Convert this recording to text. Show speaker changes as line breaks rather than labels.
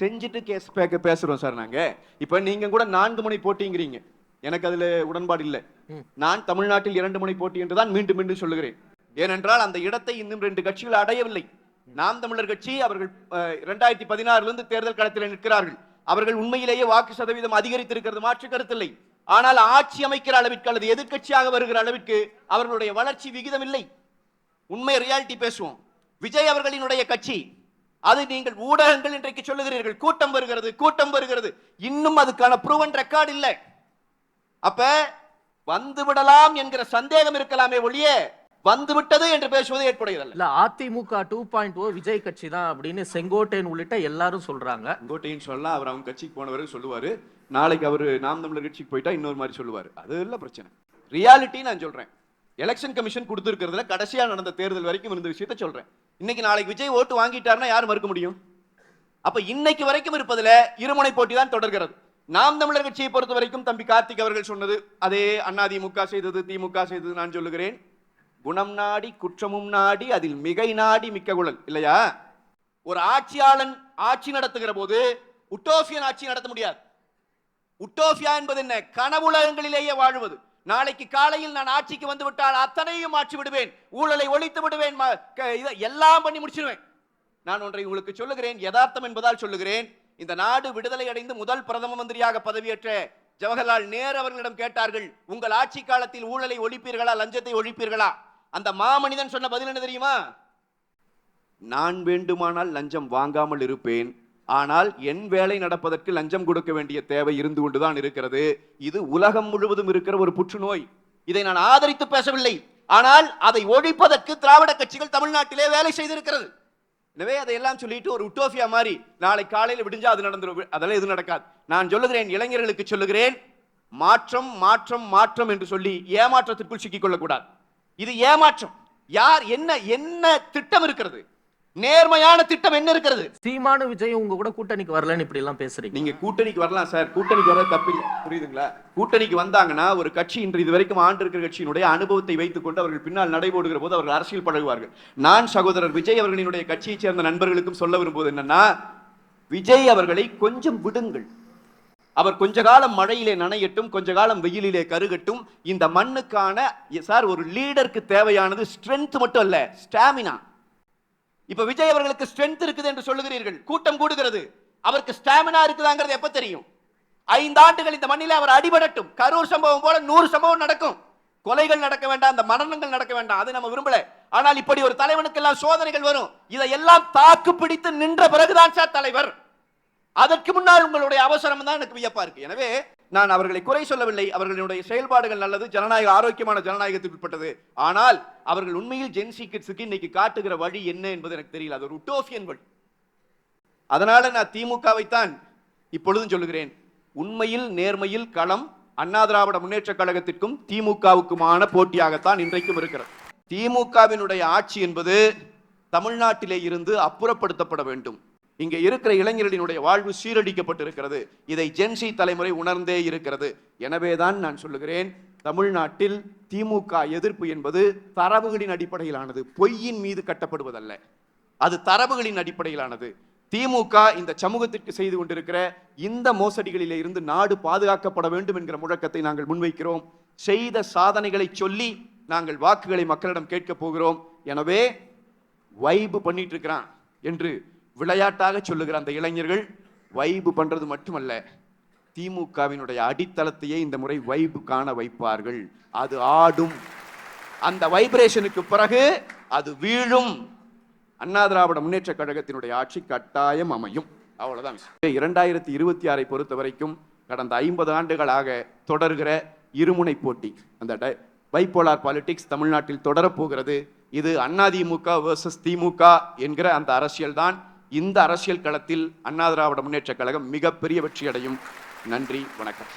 செஞ்சுட்டு கேஸ் பேக்க பேசுறோம் சார் நாங்க. இப்ப நீங்க கூட நான்கு முனை போட்டிங்கிறீங்க. எனக்கு அதுல உடன்பாடு இல்லை. நான் தமிழ்நாட்டில் இரண்டு முனை போட்டி என்றுதான் மீண்டும் மீண்டும் சொல்லுகிறேன். ஏனென்றால் அந்த இடத்தை இன்னும் ரெண்டு கட்சிகள் அடையவில்லை. நாம் தமிழர் கட்சி அவர்கள் இரண்டாயிரத்தி பதினாறுல இருந்து தேர்தல் களத்தில் நிற்கிறார்கள். அவர்கள் உண்மையிலேயே வாக்கு சதவீதம் அதிகரித்திருக்கிறது மாற்று கருத்தில்லை. ஆனால் ஆட்சி அமைக்கிற அளவிற்கு அல்லது எதிர்க்கட்சியாக வருகிற அளவிற்கு அவர்களுடைய வளர்ச்சி விகிதம் இல்லை. உண்மை ரியாலிட்டி பேசுவோம். விஜய் அவர்களினுடைய கட்சி அது நீங்கள் ஊடகங்கள் இன்றைக்கு சொல்லுகிறீர்கள். கூட்டம் வருகிறது கூட்டம் வருகிறது. இன்னும் அதுக்கான ப்ரூவன் ரெக்கார்ட் இல்லை. அப்ப வந்து விடலாம் என்கிற சந்தேகம் இருக்கலாமே ஒழிய வந்து விட்டது என்று பேசுவது ஏற்புடையதல்ல.
இல்ல AIADMK two point O Vijay கட்சி தான் அப்படின்னு செங்கோட்டையன் உள்ளிட்ட எல்லாரும் சொல்றாங்க.
செங்கோட்டையின் சொல்லலாம் அவர் அவங்க கட்சிக்கு போனவரை சொல்லுவாரு. நாளைக்கு அவர் நாம் தமிழர் கட்சிக்கு போயிட்டா இன்னொரு மாதிரி சொல்லுவாரு. அது இல்ல பிரச்சனை. ரியாலிட்டி நான் சொல்றேன். எலெக்ஷன் கமிஷன் கொடுத்திருக்கிறதுல கடைசியா நடந்த தேர்தல் வரைக்கும் இருந்த விஷயத்த சொல்றேன். இன்னைக்கு நாளைக்கு விஜய் ஓட்டு வாங்கிட்டாருன்னா யார் மறுக்க முடியும்? அப்ப இன்னைக்கு வரைக்கும் இருப்பதுல இருமுனை போட்டி தான் தொடர்கிறது. நாம் தமிழர் கட்சியை பொறுத்த வரைக்கும் தம்பி கார்த்திக் அவர்கள் சொன்னது அதே அதிமுக செய்தது திமுக செய்தது நான் சொல்லுகிறேன். குணம் நாடி குற்றமும் நாடி அதில் மிகை நாடி மிக்க குழல் இல்லையா? ஒரு ஆட்சியாளன் ஆட்சி நடத்துகிற போது உட்டோஃபியன் ஆட்சி நடத்த முடியாது. உட்டோஃபியா என்பது என்ன? கனவுலகங்களிலேயே வாழ்வது. நாளைக்கு காலையில் நான் ஆட்சிக்கு வந்து விட்டால் அத்தனையும் ஆட்சி விடுவேன். ஊழலை ஒழித்து விடுவேன். ம- க- எல்லாம் பண்ணி முடிச்சிடுவேன் நான் ஒன்றை உங்களுக்கு சொல்லுகிறேன். யதார்த்தம் என்பதால் சொல்லுகிறேன். இந்த நாடு விடுதலை அடைந்து முதல் பிரதம மந்திரியாக பதவியேற்ற ஜவஹர்லால் நேரு அவர்களிடம் கேட்டார்கள் உங்கள் ஆட்சி காலத்தில் ஊழலை ஒழிப்பீர்களா? லஞ்சத்தை ஒழிப்பீர்களா? அந்த மாமனிதன் சொன்ன பதில் என்ன தெரியுமா? நான் வேண்டுமானால் லஞ்சம் வாங்காமல் இருப்பேன். ஆனால் என் வேலை நடப்பதற்கு லஞ்சம் கொடுக்க வேண்டிய தேவை இருந்து கொண்டுதான் இருக்கிறது. இது உலகம் முழுவதும் இருக்கிற ஒரு புற்றுநோய். இதை நான் ஆதரித்து பேசவில்லை. ஆனால் அதை ஒழிப்பதற்கு திராவிட கட்சிகள் தமிழ்நாட்டிலே வேலை செய்திருக்கிறது. எனவே அதையெல்லாம் சொல்லிட்டு ஒரு உட்டோஃபியா மாதிரி நாளை காலையில் விடிஞ்சா அது நடந்துடும் அதெல்லாம் எதுவும் நடக்காது. நான் சொல்லுகிறேன் இளைஞர்களுக்கு சொல்லுகிறேன் மாற்றம் மாற்றம் மாற்றம் என்று சொல்லி ஏமாற்றத்திற்குள் சிக்கிக் கொள்ளக்கூடாது. இது ஏமாற்றம். யார் என்ன என்ன திட்டம் இருக்கிறது? நேர்மையான திட்டம் என்ன இருக்கிறது?
சீமானு விஜய் உங்க கூட கூட்டணிக்கு வரலன்னு இப்படி எல்லாம் பேசுறீங்க.
நீங்க கூட்டணிக்கு வரலாம் சார். கூட்டணிக்கு வர தப்பில்லை. புரியுதுங்களா? கூட்டணிக்கு வந்தாங்கன்னா ஒரு கட்சி இன்று இது வரைக்கும் ஆண்டு இருக்கிற கட்சியினுடைய அனுபவத்தை வைத்துக் கொண்டு அவர்கள் பின்னால் நடைபோடுகிற போது அவர்கள் அரசியல் பழகுவார்கள். நான் சகோதரர் விஜய் அவர்களினுடைய கட்சியைச் சேர்ந்த நண்பர்களுக்கும் சொல்ல விரும்புவது என்னன்னா விஜய் அவர்களை கொஞ்சம் விடுங்கள். அவர் கொஞ்ச காலம் மழையிலே நனையட்டும் கொஞ்ச காலம் வெயிலிலே கருகட்டும். இந்த மண்ணுக்கான சார் ஒரு லீடருக்கு தேவையானது ஸ்ட்ரென்த் மட்டும் அல்ல ஸ்டாமினா இப்ப விஜய் அவர்களுக்கு ஸ்ட்ரென்த் இருக்குது என்று சொல்லுகிறீர்கள். கூட்டம் கூடுகிறது. அவருக்கு ஸ்டாமினா இருக்குதாங்கிறது எப்ப தெரியும்? ஐந்து ஆண்டுகள் இந்த மண்ணில அவர் அடிபடட்டும். கரூர் சம்பவம் போல நூறு சம்பவம் நடக்கும். கொலைகள் நடக்க வேண்டாம் அந்த மரணங்கள் நடக்க வேண்டாம் அது நம்ம விரும்பல. ஆனால் இப்படி ஒரு தலைவனுக்கு எல்லாம் சோதனைகள் வரும். இதையெல்லாம் தாக்கு பிடித்து நின்ற பிறகுதான் சார் தலைவர். அதற்கு முன்னால் உங்களுடைய அவசரம் தான் எனக்கு வியப்பா இருக்கு. எனவே நான் அவர்களை குறை சொல்லவில்லை. அவர்களுடைய செயல்பாடுகள் நல்லது. ஜனநாயக ஆரோக்கியமான ஜனநாயகத்துக்கு உட்பட்டது. ஆனால் அவர்கள் உண்மையில் ஜென்சி கிட்ஸுக்கு இன்னைக்கு காட்டுகிற வழி என்ன என்பது எனக்கு தெரியல. அது ஒரு உட்டோஃபியன் வழி. அதனால நான் திமுகவைத்தான் இப்பொழுதும் சொல்லுகிறேன். உண்மையில் நேர்மையில் களம் அண்ணா திராவிட முன்னேற்ற கழகத்திற்கும் திமுகவுக்குமான போட்டியாகத்தான் இன்றைக்கும் இருக்கிறது. திமுகவினுடைய ஆட்சி என்பது தமிழ்நாட்டிலே இருந்து அப்புறப்படுத்தப்பட வேண்டும். இங்கே இருக்கிற இளைஞர்களினுடைய வாழ்வு சீரடிக்கப்பட்டிருக்கிறது இதை ஜென்சி தலைமுறை உணர்ந்தே இருக்கிறது. எனவேதான் நான் சொல்லுகிறேன் தமிழ்நாட்டில் திமுக எதிர்ப்பு என்பது தரவுகளின் அடிப்படையிலானது. பொய்யின் மீது கட்டப்படுவதல்ல. அது தரவுகளின் அடிப்படையிலானது. திமுக இந்த சமூகத்திற்கு செய்து கொண்டிருக்கிற இந்த மோசடிகளிலே இருந்து நாடு பாதுகாக்கப்பட வேண்டும் என்கிற முழக்கத்தை நாங்கள் முன்வைக்கிறோம். செய்த சாதனைகளை சொல்லி நாங்கள் வாக்குகளை மக்களிடம் கேட்க போகிறோம். எனவே வைபு பண்ணிட்டு இருக்கிறான் என்று விளையாட்டாக சொல்லுகிற அந்த இளைஞர்கள் வைபு பண்ணுறது மட்டுமல்ல திமுகவினுடைய அடித்தளத்தையே இந்த முறை வைபு காண வைப்பார்கள். அது ஆடும். அந்த வைப்ரேஷனுக்கு பிறகு அது வீழும். அண்ணா திராவிட முன்னேற்ற கழகத்தினுடைய ஆட்சி கட்டாயம் அமையும். அவ்வளோதான் இரண்டாயிரத்தி இருபத்தி ஆறை பொறுத்த வரைக்கும் கடந்த ஐம்பது ஆண்டுகளாக தொடர்கிற இருமுனை போட்டி அந்த பைப்போலார் பாலிடிக்ஸ் தமிழ்நாட்டில் தொடரப்போகிறது இது அதிமுக வர்சஸ் திமுக என்கிற அந்த அரசியல் தான் இந்த அரசியல் களத்தில் அண்ணா திராவிட முன்னேற்றக் கழகம் மிகப்பெரிய வெற்றி அடையும் நன்றி வணக்கம்.